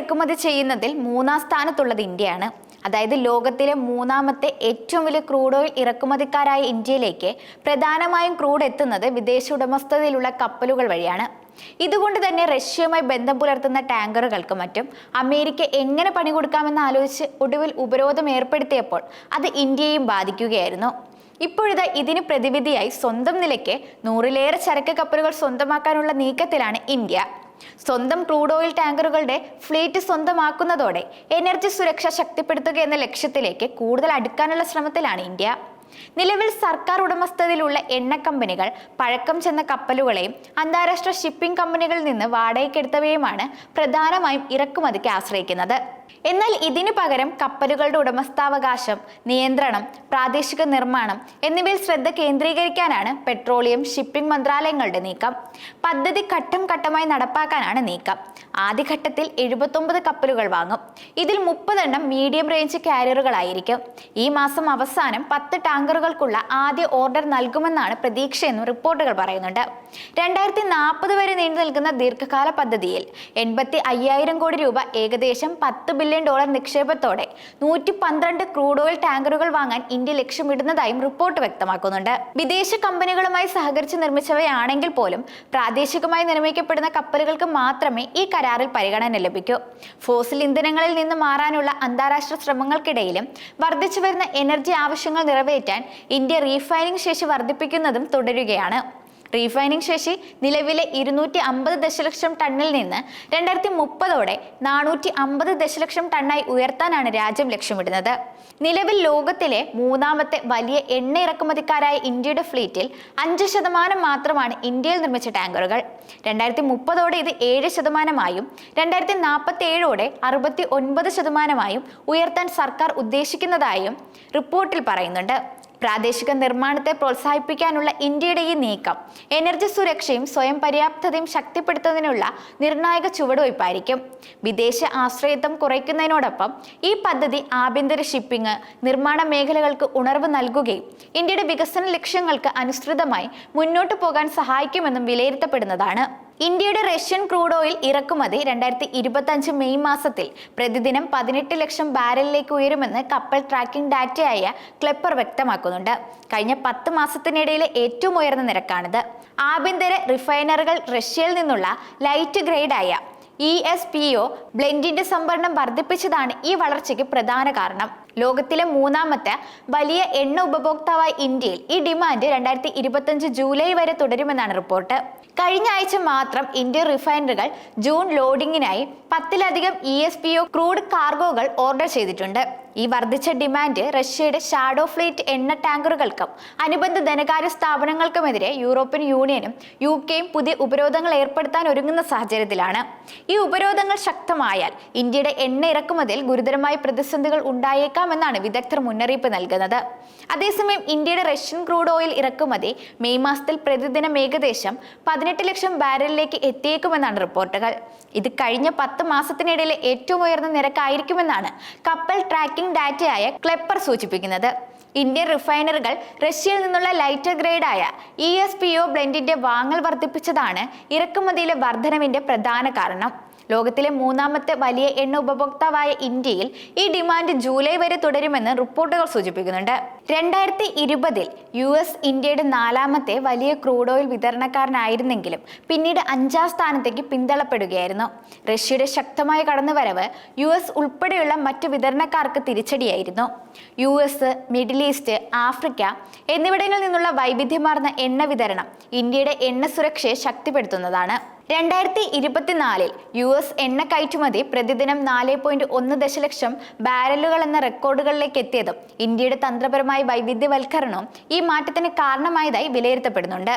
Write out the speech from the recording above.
ഇറക്കുമതി ചെയ്യുന്നതിൽ മൂന്നാം സ്ഥാനത്തുള്ളത് ഇന്ത്യയാണ്. അതായത് ലോകത്തിലെ മൂന്നാമത്തെ ഏറ്റവും വലിയ ക്രൂഡ് ഓയിൽ ഇറക്കുമതിക്കാരായ ഇന്ത്യയിലേക്ക് പ്രധാനമായും ക്രൂഡ് എത്തുന്നത് വിദേശ ഉടമസ്ഥതയിലുള്ള കപ്പലുകൾ വഴിയാണ്. ഇതുകൊണ്ട് തന്നെ റഷ്യയുമായി ബന്ധം പുലർത്തുന്ന ടാങ്കറുകൾക്ക് മറ്റും അമേരിക്ക എങ്ങനെ പണി കൊടുക്കാമെന്ന് ആലോചിച്ച് ഒടുവിൽ ഉപരോധം ഏർപ്പെടുത്തിയപ്പോൾ അത് ഇന്ത്യയെയും ബാധിക്കുകയായിരുന്നു. ഇപ്പോഴിതാ ഇതിന് പ്രതിവിധിയായി സ്വന്തം നിലയ്ക്ക് നൂറിലേറെ ചരക്ക് കപ്പലുകൾ സ്വന്തമാക്കാനുള്ള നീക്കത്തിലാണ് ഇന്ത്യ. സ്വന്തം ക്രൂഡ് ഓയിൽ ടാങ്കറുകളുടെ ഫ്ലീറ്റ് സ്വന്തമാക്കുന്നതോടെ എനർജി സുരക്ഷ ശക്തിപ്പെടുത്തുക എന്ന ലക്ഷ്യത്തിലേക്ക് കൂടുതൽ അടുക്കാനുള്ള ശ്രമത്തിലാണ് ഇന്ത്യ. നിലവിൽ സർക്കാർ ഉടമസ്ഥതയിലുള്ള എണ്ണ കമ്പനികൾ പഴക്കം ചെന്ന കപ്പലുകളെയും അന്താരാഷ്ട്ര ഷിപ്പിംഗ് കമ്പനികളിൽ നിന്ന് വാടകയ്ക്കെടുത്തവയുമാണ് പ്രധാനമായും ഇറക്കുമതിക്ക് ആശ്രയിക്കുന്നത്. എന്നാൽ ഇതിനു പകരം കപ്പലുകളുടെ ഉടമസ്ഥാവകാശം നിയന്ത്രണം പ്രാദേശിക നിർമ്മാണം എന്നിവയിൽ ശ്രദ്ധ കേന്ദ്രീകരിക്കാനാണ് പെട്രോളിയം ഷിപ്പിംഗ് മന്ത്രാലയങ്ങളുടെ നീക്കം. പദ്ധതി ഘട്ടം ഘട്ടമായി നടപ്പാക്കാനാണ് നീക്കം. ആദ്യഘട്ടത്തിൽ എഴുപത്തൊമ്പത് കപ്പലുകൾ വാങ്ങും. ഇതിൽ മുപ്പതെണ്ണം മീഡിയം റേഞ്ച് കാരിയറുകളായിരിക്കും. ഈ മാസം അവസാനം പത്ത് ടാങ്കറുകൾക്കുള്ള ആദ്യ ഓർഡർ നൽകുമെന്നാണ് പ്രതീക്ഷയെന്നും റിപ്പോർട്ടുകൾ പറയുന്നുണ്ട്. രണ്ടായിരത്തി നാൽപ്പത് വരെ നീണ്ടു നിൽക്കുന്ന ദീർഘകാല പദ്ധതിയിൽ എൺപത്തി അയ്യായിരം കോടി രൂപ ഏകദേശം പത്ത് ബില്യൺ ഡോളർ നിക്ഷേപത്തോടെ നൂറ്റി പന്ത്രണ്ട് ക്രൂഡ് ഓയിൽ ടാങ്കറുകൾ വാങ്ങാൻ ഇന്ത്യ ലക്ഷ്യമിടുന്നതായും റിപ്പോർട്ട് വ്യക്തമാക്കുന്നുണ്ട്. വിദേശ കമ്പനികളുമായി സഹകരിച്ച് നിർമ്മിച്ചവയാണെങ്കിൽ പോലും പ്രാദേശികമായി നിർമ്മിക്കപ്പെടുന്ന കപ്പലുകൾക്ക് മാത്രമേ ഈ കരാറിൽ പരിഗണന ലഭിക്കൂ. ഫോസിൽ ഇന്ധനങ്ങളിൽ നിന്ന് മാറാനുള്ള അന്താരാഷ്ട്ര ശ്രമങ്ങൾക്കിടയിലും വർദ്ധിച്ചു വരുന്ന എനർജി ആവശ്യങ്ങൾ നിറവേറ്റാൻ ഇന്ത്യ റീഫൈനിങ് ശേഷി വർദ്ധിപ്പിക്കുന്നതും തുടരുകയാണ്. റീഫൈനിങ് ശേഷി നിലവിലെ ഇരുന്നൂറ്റി അമ്പത് ദശലക്ഷം ടണ്ണിൽ നിന്ന് രണ്ടായിരത്തി മുപ്പതോടെ നാനൂറ്റി അമ്പത് ദശലക്ഷം ടണ്ണായി ഉയർത്താനാണ് രാജ്യം ലക്ഷ്യമിടുന്നത്. നിലവിൽ ലോകത്തിലെ മൂന്നാമത്തെ വലിയ എണ്ണ ഇറക്കുമതിക്കാരായ ഇന്ത്യയുടെ ഫ്ലീറ്റിൽ അഞ്ച് ശതമാനം മാത്രമാണ് ഇന്ത്യയിൽ നിർമ്മിച്ച ടാങ്കറുകൾ. രണ്ടായിരത്തി മുപ്പതോടെ ഇത് ഏഴ് ശതമാനമായും രണ്ടായിരത്തി നാൽപ്പത്തി ഏഴോടെ അറുപത്തി ഒൻപത് ശതമാനമായും ഉയർത്താൻ സർക്കാർ ഉദ്ദേശിക്കുന്നതായും റിപ്പോർട്ടിൽ പറയുന്നുണ്ട്. പ്രാദേശിക നിർമ്മാണത്തെ പ്രോത്സാഹിപ്പിക്കാനുള്ള ഇന്ത്യയുടെ ഈ നീക്കം എനർജി സുരക്ഷയും സ്വയം പര്യാപ്തതയും ശക്തിപ്പെടുത്തുന്നതിനുള്ള നിർണായക ചുവടുവയ്പായിരിക്കും. വിദേശ ആശ്രയത്വം കുറയ്ക്കുന്നതിനോടൊപ്പം ഈ പദ്ധതി ആഭ്യന്തര ഷിപ്പിംഗ് നിർമ്മാണ മേഖലകൾക്ക് ഉണർവ് നൽകുകയും ഇന്ത്യയുടെ വികസന ലക്ഷ്യങ്ങൾക്ക് അനുസൃതമായി മുന്നോട്ടു പോകാൻ സഹായിക്കുമെന്നും വിലയിരുത്തപ്പെടുന്നതാണ്. ഇന്ത്യയുടെ റഷ്യൻ ക്രൂഡ് ഓയിൽ ഇറക്കുമതി രണ്ടായിരത്തി ഇരുപത്തഞ്ച് മെയ് മാസത്തിൽ. പ്രതിദിനം പതിനെട്ട് ലക്ഷം ബാരലിലേക്ക് ഉയരുമെന്ന് കപ്പൽ ട്രാക്കിംഗ് ഡാറ്റയായ ക്ലെപ്പർ വ്യക്തമാക്കുന്നുണ്ട്. കഴിഞ്ഞ പത്ത് മാസത്തിനിടയിലെ ഏറ്റവും ഉയർന്ന നിരക്കാണിത്. ആഭ്യന്തര റിഫൈനറുകൾ റഷ്യയിൽ നിന്നുള്ള ലൈറ്റ് ഗ്രേഡായ ഇ എസ് പി ഒ ബ്ലെൻഡിന്റെ സംഭരണം വർദ്ധിപ്പിച്ചതാണ് ഈ വളർച്ചയ്ക്ക് പ്രധാന കാരണം. ലോകത്തിലെ മൂന്നാമത്തെ വലിയ എണ്ണ ഉപഭോക്താവായ ഇന്ത്യയിൽ ഈ ഡിമാൻഡ് രണ്ടായിരത്തി ഇരുപത്തഞ്ച് ജൂലൈ വരെ തുടരുമെന്നാണ് റിപ്പോർട്ട്. കഴിഞ്ഞ ആഴ്ച മാത്രം ഇന്ത്യൻ റിഫൈനറികൾ ജൂൺ ലോഡിംഗിനായി പത്തിലധികം E S P O crude കാർഗോകൾ order ചെയ്തിട്ടുണ്ട്. ഈ വർദ്ധിച്ച ഡിമാൻഡ് റഷ്യയുടെ ഷാഡോ ഫ്ലീറ്റ് എണ്ണ ടാങ്കറുകൾക്കും അനുബന്ധ ധനകാര്യ സ്ഥാപനങ്ങൾക്കുമെതിരെ യൂറോപ്യൻ യൂണിയനും യു കെയും പുതിയ ഉപരോധങ്ങൾ ഏർപ്പെടുത്താൻ ഒരുങ്ങുന്ന സാഹചര്യത്തിലാണ്. ഈ ഉപരോധങ്ങൾ ശക്തമായാൽ ഇന്ത്യയുടെ എണ്ണ ഇറക്കുമതിയിൽ ഗുരുതരമായ പ്രതിസന്ധികൾ ഉണ്ടായേക്കാമെന്നാണ് വിദഗ്ധർ മുന്നറിയിപ്പ് നൽകുന്നത്. അതേസമയം ഇന്ത്യയുടെ റഷ്യൻ ക്രൂഡ് ഓയിൽ ഇറക്കുമതി മെയ് മാസത്തിൽ പ്രതിദിനം ഏകദേശം പതിനെട്ട് ലക്ഷം ബാരലിലേക്ക് എത്തിയേക്കുമെന്നാണ് റിപ്പോർട്ടുകൾ. ഇത് കഴിഞ്ഞ പത്ത് മാസത്തിനിടയിലെ ഏറ്റവും ഉയർന്ന നിരക്കായിരിക്കുമെന്നാണ് കപ്പൽ ട്രാക്കിംഗ് ഡാറ്റയായ ക്ലെപ്പർ സൂചിപ്പിക്കുന്നത്. ഇന്ത്യൻ റിഫൈനറുകൾ റഷ്യയിൽ നിന്നുള്ള ലൈറ്റർ ഗ്രേഡായ ഇ എസ് പി ഒ ബ്ലെൻഡിന്റെ വാങ്ങൽ വർദ്ധിപ്പിച്ചതാണ് ഇറക്കുമതിയിലെ വർധനവിന്റെ പ്രധാന കാരണം. ലോകത്തിലെ മൂന്നാമത്തെ വലിയ എണ്ണ ഉപഭോക്താവായ ഇന്ത്യയിൽ ഈ ഡിമാൻഡ് ജൂലൈ വരെ തുടരുമെന്ന് റിപ്പോർട്ടുകൾ സൂചിപ്പിക്കുന്നുണ്ട്. രണ്ടായിരത്തി ഇരുപതിൽ യു എസ് ഇന്ത്യയുടെ നാലാമത്തെ വലിയ ക്രൂഡ് ഓയിൽ വിതരണക്കാരനായിരുന്നെങ്കിലും പിന്നീട് അഞ്ചാം സ്ഥാനത്തേക്ക് പിന്തള്ളപ്പെടുകയായിരുന്നു. റഷ്യയുടെ ശക്തമായ കടന്നുവരവ് യു എസ് ഉൾപ്പെടെയുള്ള മറ്റ് വിതരണക്കാർക്ക് തിരിച്ചടിയായിരുന്നു. U S middle east Africa എന്നിവിടങ്ങളിൽ നിന്നുള്ള വൈവിധ്യമാർന്ന എണ്ണ വിതരണം ഇന്ത്യയുടെ എണ്ണ സുരക്ഷയെ ശക്തിപ്പെടുത്തുന്നതാണ്. രണ്ടായിരത്തി ഇരുപത്തിനാലിൽ യു എസ് എണ്ണ കയറ്റുമതി പ്രതിദിനം നാല് പോയിന്റ് ഒന്ന് ദശലക്ഷം ബാരലുകൾ എന്ന റെക്കോർഡുകളിലേക്ക് എത്തിയതും ഇന്ത്യയുടെ തന്ത്രപരമായ വൈവിധ്യവൽക്കരണവും ഈ മാറ്റത്തിന് കാരണമായതായി വിലയിരുത്തപ്പെടുന്നുണ്ട്.